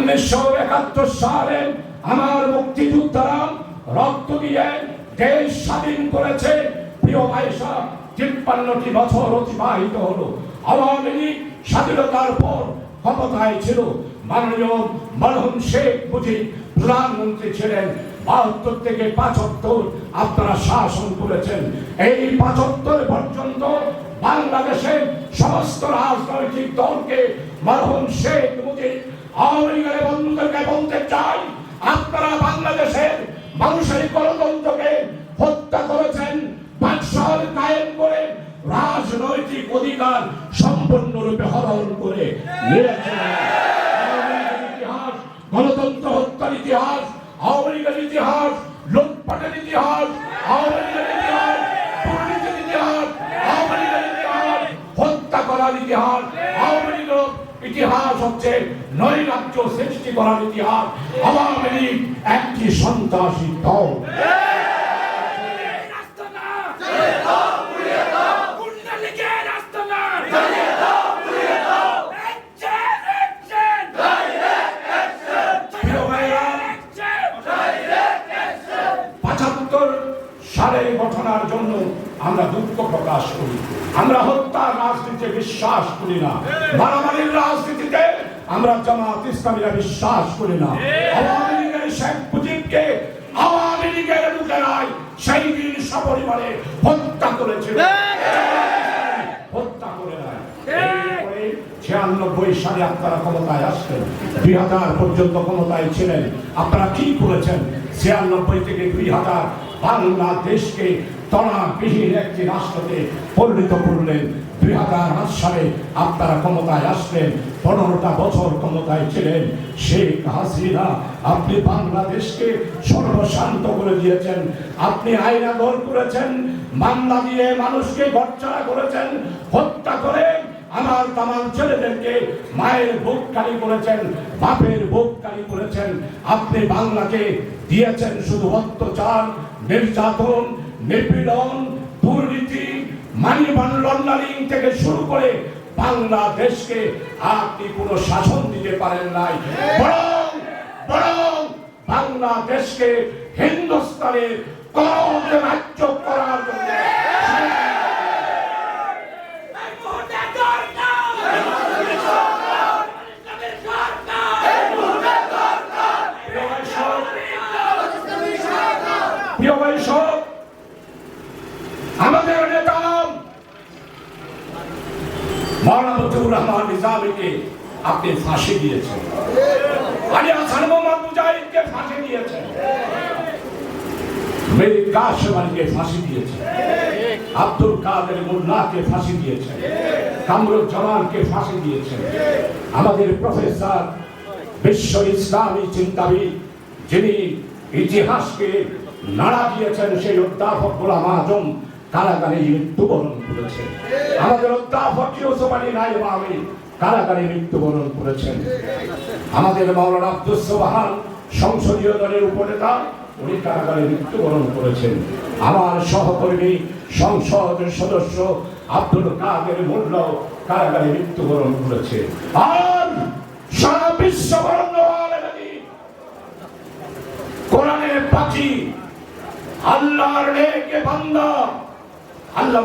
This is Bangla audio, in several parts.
উনিশশো একাত্তর সালে আমার মুক্তিযোদ্ধারা রক্ত দিয়ে দেশ স্বাধীন করেছে। প্রিয় ভাইসা তিপ্পান্নটি বছর অতিবাহিত হলো। আওয়ামী লীগ স্বাধীনতার পর ক্ষমতায় ছিল। মাননীয় মরহুম শেখ মুজিব প্রধানমন্ত্রী ছিলেন। বাহাত্তর থেকে পাঁচাত্তর আপনারা শাসন করেছেন। এই পাঁচাত্তর পর্যন্ত বাংলাদেশের সমস্ত রাজনৈতিক দলকে মরহুম শেখ আওয়ামী লীগের বন্ধুদেরকে বলতে চাই, আপনারা বাংলাদেশের মানুষের গণতন্ত্রকে হত্যা করেছেন বাদশাহ কায়েম করে রাজনৈতিক অধিকার সম্পূর্ণরূপে হরণ করে নিয়েছেন। ইতিহাস, গণতন্ত্র হত্যার ইতিহাস আওয়ামী লীগের ইতিহাস, লুটপাটের ইতিহাস আওয়ামী লীগের ইতিহাস, দুর্নীতির ইতিহাস আওয়ামী লীগের ইতিহাস, হত্যা করার ইতিহাস আওয়ামী ইতিহাস হচ্ছে নৈরাজ্য সৃষ্টি করার ইতিহাস। আওয়ামী লীগ একটি সন্ত্রাসী দল। সালের ঘটনার জন্য আমরা দুঃখ প্রকাশ করি। আমরা বিশ্বাস করি না। মারামারির রাজনীতিতে আমরা জামাত ইসলামীরা বিশ্বাস করি না। আওয়ামী লীগের শেখ মুজিবকে আওয়ামী লীগের লোকেরাই সেই দিন সপরিবারে হত্যা করেছিল হত্যা করে নাই। ছিয়ানব্বই সালে আপনারা ক্ষমতায় আসলেন। দুই হাজার পর্যন্ত ক্ষমতায় ছিলেন। আপনারা কি করেছেন? ছিয়ানব্বই থেকে দুই হাজার বাংলাদেশকে তনাবিহীন একটি রাষ্ট্রতে পরিণত করলেন। দুই হাজার আট সালে আপনারা ক্ষমতায় আসলেন, পনেরোটা বছর ক্ষমতায় ছিলেন। শেখ হাসিনা, আপনি বাংলাদেশকে সর্বশান্ত করে দিয়েছেন। আপনি আইনা দল করেছেন, মামলা দিয়ে মানুষকে গচ্ছাড়া করেছেন, হত্যা করে আমার তামাম ছেলেদেরকে মায়ের বুক কালি করেছেন, বাপের বুক কালি করেছেন। আপনি বাংলাকে দিয়েছেন শুধু অত্যাচার, নির্যাতন, নিপীড়ন দুর্নীতি মানি লন্ডারিং থেকে শুরু করে বাংলাদেশকে আপনি কোনো শাসন দিতে পারেন নাই। বরং বরং বাংলাদেশকে হিন্দুস্তানের করার জন্য এই মুহূর্তে দরকার ইসলামের সরকার প্রিয় ভাই সব আমাদের নেতা রহমান নিজামীকে আপনি ফাঁসি দিয়েছেন। আলী হাসান মোহাম্মদ মুজাহিদকে ফাঁসি দিয়েছেন। ফাঁসি আব্দুল কাদের মোল্লাকে ফাঁসি দিয়েছেন। কামরুজ্জামানকে ফাঁসি দিয়েছেন। আমাদের প্রফেসর বিশ্ব ইসলামী চিন্তাবিদ, যিনি ইতিহাসকে নাড়া দিয়েছেন সেই অধ্যাপক গোলাম আজম কারাগারে মৃত্যুবরণ করেছেন আমাদের অধ্যাপক ইউসুফ আলী নাইম কারাগারে মৃত্যুবরণ করেছেন আমাদের মাওলানা আব্দুল সোবাহান সংসদীয় দলের উপনেতা, উনি কারাগারে মৃত্যুবরণ করেছেন। আমার সহকর্মী, সংসদ সদস্য আব্দুল কাদের মোল্ল কারাগারে মৃত্যুবরণ করেছে। আর সারা বিশ্ব কোরআনের পাখি, আল্লাহর নেকে বান্দা আল্লাহ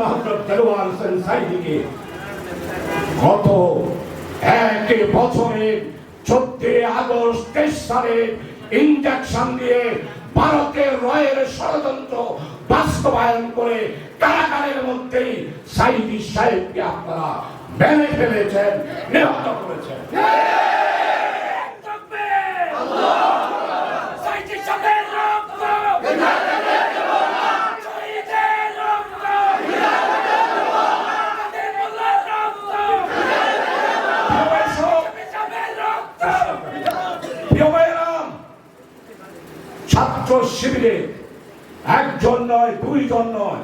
বছরে ভারতের রয়ের ষড়যন্ত্র বাস্তবায়ন করে কারাগারের মধ্যেই সাইদি সাহেবকে আপনারা মেনে ফেলেছেন, নিহত করেছেন তাকবীর সাইদি সাহেবের রক্ত শহীদের রক্ত কাদের মোল্লার রক্ত সাহেবের রক্ত প্রিয় ভাইয়েরাম, ছাত্র শিবিরে একজন নয় দুইজন নয়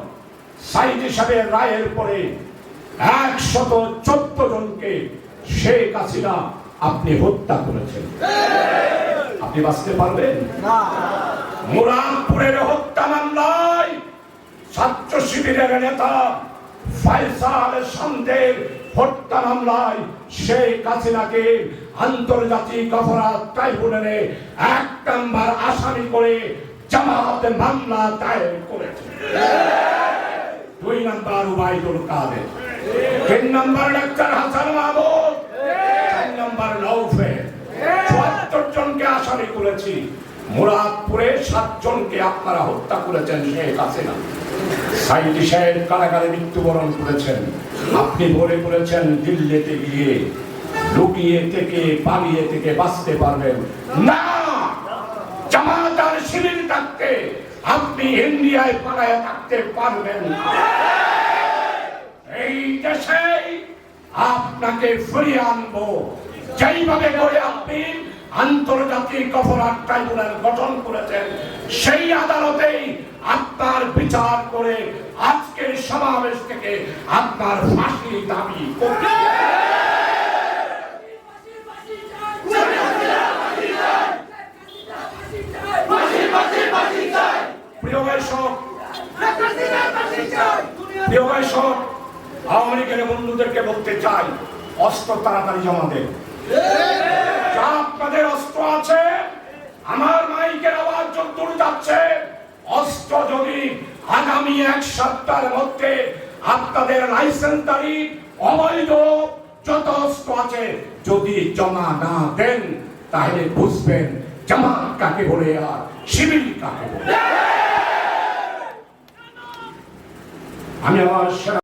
সাইদ সাহেবের রায়ের পরে একশত চোদ্দ জনকে শেখ হাসিনা আপনি হত্যা করেছেন। আপনি বাঁচতে পারবেন? মুরাদপুরের হত্যা মামলায় ছাত্র শিবিরের নেতা ফাইসাল সন্দেহ হত্যা মামলায় সেই হাসিনাকে আন্তর্জাতিক অপরাধ ট্রাইব্যুনালে এক নাম্বার আসামি করে জামাত মামলা দায়ের করেছে। দুই নাম্বার উবাইদুল কাদের। তিন নাম্বার ডাক্তার হাসান মাহমুদ। চার নাম্বার লৌফে চুয়াত্তর জনকে আসামি করেছি। মুরাদপুরে সাতজনকে আপনারা হত্যা করেছেন শেখ হাসিনা। সাইদি সাহেব কারাগারে মৃত্যুবরণ করেছেন। আপনি ভরে করেছেন দিল্লিতে গিয়ে। লুকিয়ে থেকে, পালিয়ে থেকে বাঁচতে পারবেন। না জামাত আর শিবির থাকতে আপনি ইন্ডিয়ায় পালায় থাকতে পারবেন। এই দেশে আপনাকে ফিরিয়ে আনব যেইভাবে করে আপনি আন্তর্জাতিক অপরাধ ট্রাইব্যুনাল গঠন করেছেন, সেই আদালতেই আপনার বিচার করে আজকের সমাবেশ থেকে আপনার ফাঁসি দাবি করতে বন্ধুদেরকে বলতে চাই, অস্ত্র তাড়াতাড়ি জমা আপনাদের অস্ত্র আছে, আমার মাইকের আওয়াজ যাচ্ছে, অস্ত্র যদি আগামী এক সপ্তাহের মধ্যে আপনাদের লাইসেন্সদারি অবৈধ, যত অস্ত্র আছে, যদি জমা না দেন, তাহলে বুঝবেন, জামাত কাকে বলে আর শিবির কাকে বলে। আমি আমার